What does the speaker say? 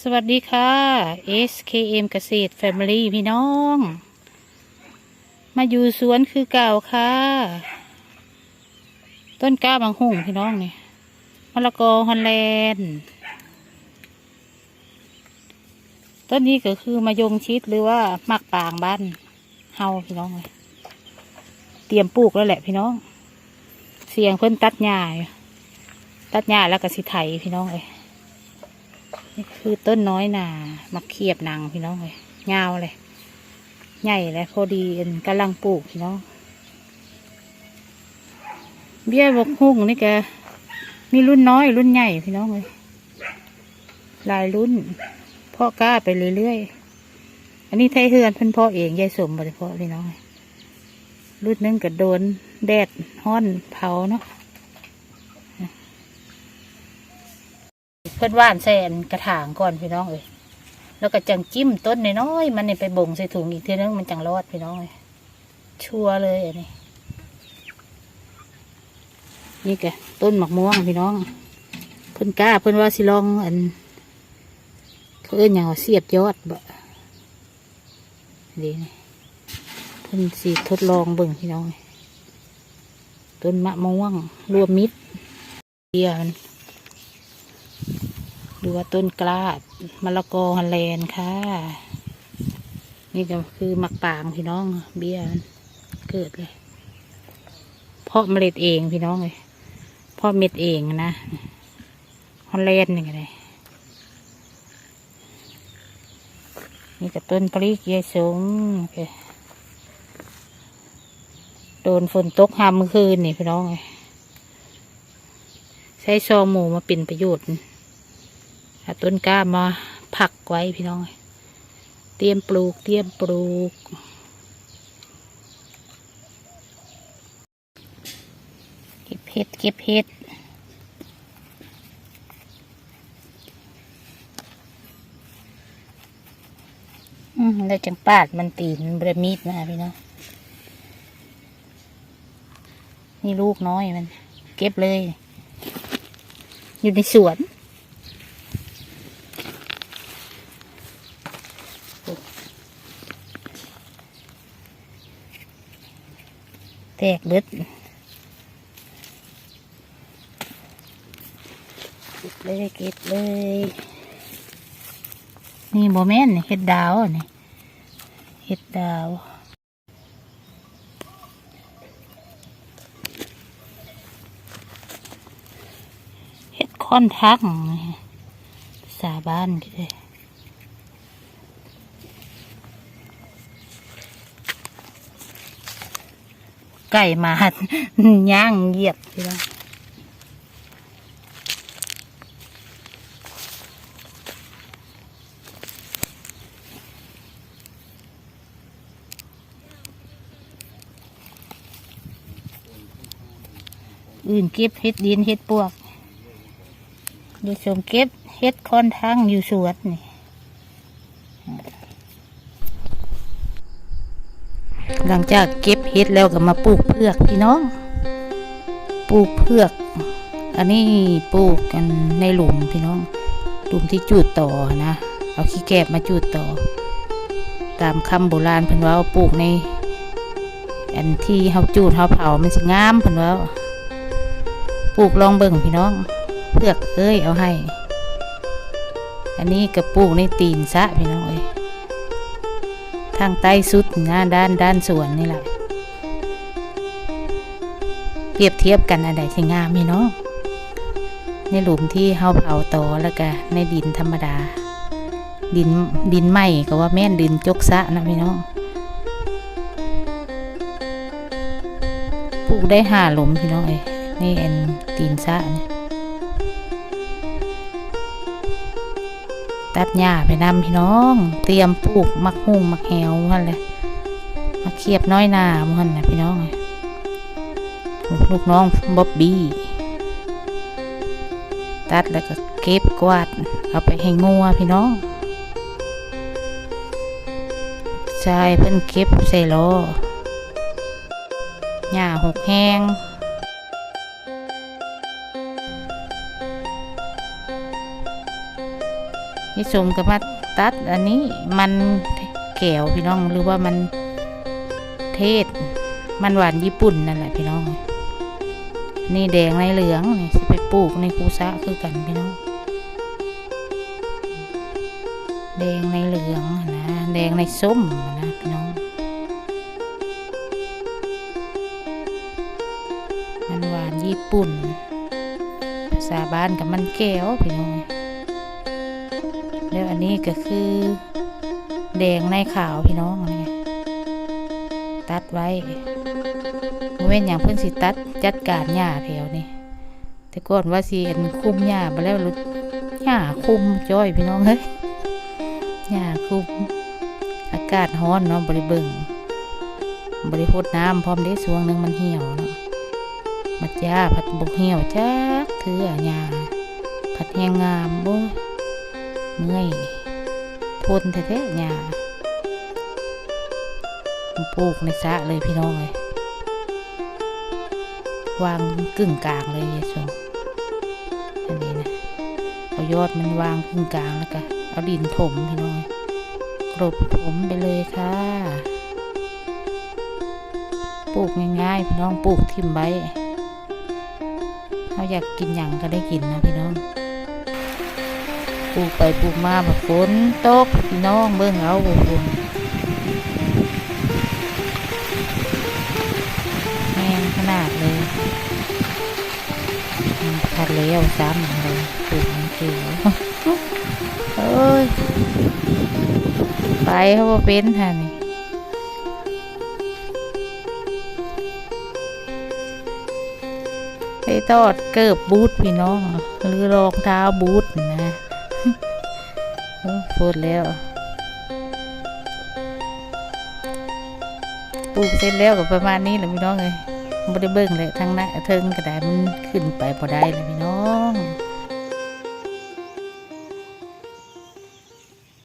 สวัสดีค่ะ SKM เกษตร Family พี่น้อง มาอยู่สวนคือเก่าค่ะ ต้นกล้าบางหุ่งพี่น้องนี่มะละกอฮอลแลนด์ต้นนี้ก็คือมายงชิดหรือว่ามักปางบ้านเฮาพี่น้องเลยเตรียมปลูกแล้วแหละพี่น้อง เสียงเพิ่นตัดหญ้าตัดหญ้าแล้วก็สิไถพี่น้องเลย นี่คือต้นน้อยนามักเขียบนางพี่น้องเลยยาวเลย ใหญ่เลยพอดีกำลังปลูกพี่น้อง เบี้ยบกหุ่งนี่แกมีรุ่นน้อยรุ่นใหญ่พี่น้องเลยหลายรุ่นเพ่อกล้าไปเรื่อยๆ อันนี้ไทยเฮือนเพิ่นพ่อเองยายสมบริพ่อพี่น้องรุ่นนึงก็โดนแดดห้อนเผาเนาะ พิ่นว่านแซนกระถางก่อนพี่น้องเอ้ยแล้วก็จังจิ้มต้นน้อยๆมันนี่ไปบ่งใส่ถุงอีกทีนึงมันจังรอดพี่น้องเอ้ยชัวร์เลยอันนี้นี่แกต้นหมากม่วงพี่น้อง เพิ่นกล้าเพิ่นว่าสิลองอันเขาเอิ้นอย่างเสียบยอดบ่ดีนี่เพิ่นสิทดลองเบิ่งพี่น้องอ้ยต้นมะม่วงรวมมิตรเดียวมัน หรือว่าต้นกล้ามะละกอฮอลแลนด์ค่ะ นี่ก็คือมักปางพี่น้องเบี้ยเกิดเลย เพาะเมล็ดเองพี่น้องเลยเพาะเม็ดเองนะฮอลแลนด์นี่ไงนี่ก็ต้นปลีกยายสงโอเคโดนฝนตกหามเมื่อคืนนี่พี่น้องเลยใช้ซอหมูมาเป็นประโยชน์ ต้นกล้ามาผักไว้พี่น้อง เตรียมปลูก เตรียมปลูก เก็บเห็ด เก็บเห็ดอืมแล้วจังปาดมันตีนบระมีดนะพี่น้อง นี่ลูกน้อยมัน เก็บเลย อยู่ในสวน ตกเบิดเก็บเลยเก็บเลย นี่โมแมนนี่เห็ดดาวนี่เห็ดดาวเห็ดค่อนทักนี่ภาษาบ้านก็ได้ ไก่มาย่างเหยียบพี่น้องอื่นเก็บเห็ดดินเห็ดปวกเดี๋ยวชมเก็บเห็ดคอนทางอยู่สวนนี่ หลังจากเก็บเห็ดแล้วก็มาปลูกเพือกพี่น้อง ปลูกเพือก อันนี้ปลูกกันในหลุมพี่น้อง หลุมที่จูดต่อนะ เอาขี้แกบมาจูดต่อ ตามคำโบราณเพิ่นว่าปลูกใน อันที่เฮาจูดเฮาเผามันสิงามเพิ่นว่าปลูกลองเบิ่งพี่น้อง เพือกเอ้ยเอาให้ อันนี้ก็ปลูกในตีนซะพี่น้องเอ้ย ทางใต้สุดนะด้านด้านสวนนี่แหละเปรียบเทียบกันอันใดสิงามพี่น้องในหลุมที่เฮาเผาตอแล้วก็ในดินธรรมดา ดินดินไหมก็ว่าแม่นดินจกซะนะพี่น้องปลูกได้ห้าหลุมพี่น้องเอ้ยนี่เอ็นตีนซะเนี่ย ตัดหญ้าไปนำพี่น้อง เตรียมปลูกมักหุ่งมักแหวมันเลยมาเคียบน้อยหนามันนะพี่น้องลูกน้องบ๊อบบี้ตัดแล้วก็เก็บกวาด เอาไปให้งัวพี่น้องใช่เพิ่นเก็บใส่ล้อหญ้าหกแห้ง ยายสมก็มาตัดอันนี้มันแก้วพี่น้องหรือว่ามันเทศ มันหวานญี่ปุ่นนั่นแหละพี่น้อง นี่แดงในเหลืองนี่สิไปปลูกในคูซะคือกันพี่น้อง แดงในเหลืองนะแดงในส้มนะพี่น้อง มันหวานญี่ปุ่น ภาษาบ้านกับมันแก้วพี่น้อง แล้วอันนี้ก็คือ แดงในขาวพี่น้องนี่ตัดไว้เว้นอย่างเพิ่นสิตัดจัดการหญ้าแถวนี่แต่ก่อนว่าสิเห็นคุ้มหญ้าไปแล้วหรือหญ้าคุ้มจ้อยพี่น้องเฮ้ยหญ้าคุ้มอากาศร้อนเนาะบริเบิงบริพดน้ำพร้อมได้สวงหนึ่งมันเหี่ยวเนาะมัดยาผัดบกเหี่ยวจักเถื่อหญ้าผัดแหงงามโบ้ เมื่อยพ่นแท้ๆหญ้าปลูกในสระเลยพี่น้องเลยวางกึ่งกลางเลยยายสงอันนี้นะเอายอดมันวางกึ่งกลางแล้วก็เอาดินถมพี่น้องกรบผมไปเลยค่ะ ปลูกง่ายๆพี่น้องปลูกทิมไว้เราอยากกินอย่างก็ได้กินนะพี่น้อง ปลูกไปปลูกมาแบบฝนตกพี่น้องเบิ่งเอาบุบุแห้งขนาดเลยอืมพัดเลี้ยวซ้ำเลยปลูกมันเกี่ยวเอ้ย ไปเขาบ่เป็นฮะนี่ไปทอดเกิบบูทพี่น้องหรือรองเท้าบูทนะ พูดแล้วปลูกเสร็จแล้วกับประมาณนี้แหละพี่น้องเลยไม่ได้เบิ่งเลยทั้งนั้นเทิงกระดาษมันขึ้นไปพอได้เลยพี่น้อง